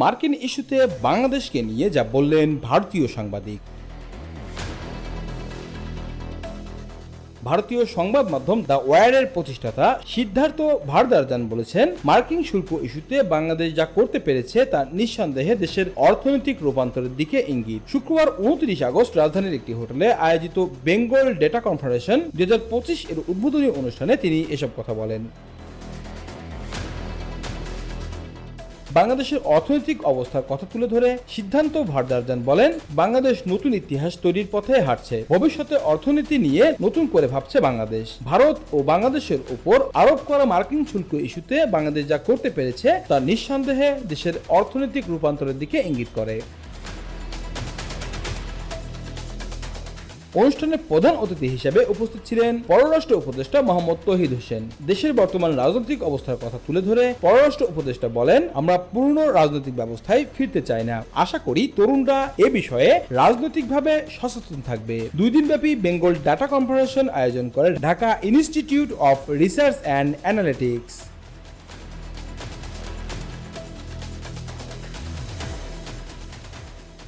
মার্কিন ইস্যুতে বাংলাদেশকে নিয়ে যা বললেন ভারতীয় সাংবাদিক। ভারতীয় সংবাদ মাধ্যম দ্য ওয়ারের প্রতিষ্ঠাতা সিদ্ধার্থ ভারদারজান বলেছেন, মার্কিন শুল্ক ইস্যুতে বাংলাদেশ যা করতে পেরেছে তা নিঃসন্দেহে দেশের অর্থনৈতিক রূপান্তরের দিকে ইঙ্গিত। শুক্রবার উনত্রিশ আগস্ট রাজধানীর একটি হোটেলে আয়োজিত বেঙ্গল ডেটা কনফারেশন দুই হাজার পঁচিশ এর উদ্বোধনী অনুষ্ঠানে তিনি এসব কথা বলেন। বাংলাদেশের অর্থনৈতিক অবস্থার কথা তুলে ধরে সিদ্ধান্ত ভারদারজান বলেন, বাংলাদেশ নতুন ইতিহাস তৈরির পথে হাঁটছে। ভবিষ্যতে অর্থনীতি নিয়ে নতুন করে ভাবছে বাংলাদেশ। ভারত ও বাংলাদেশের উপর আরোপ করা মার্কিন শুল্ক ইস্যুতে বাংলাদেশ যা করতে পেরেছে তা নিঃসন্দেহে দেশের অর্থনৈতিক রূপান্তরের দিকে ইঙ্গিত করে। অনুষ্ঠানে প্রধান অতিথি হিসেবে উপস্থিত ছিলেন পররাষ্ট্র উপদেষ্টা মোহাম্মদ তহিদ হোসেন। দেশের বর্তমান রাজনৈতিক অবস্থার কথা তুলে ধরে পররাষ্ট্র উপদেষ্টা বলেন, আমরা পূর্ণ রাজনৈতিক ব্যবস্থায় ফিরতে চাই না। আশা করি তরুণরা এ বিষয়ে রাজনৈতিকভাবে সচেতন থাকবে। দুই দিনব্যাপী বেঙ্গল ডাটা কনফারেশন আয়োজন করে Dhaka institute of research and analytics.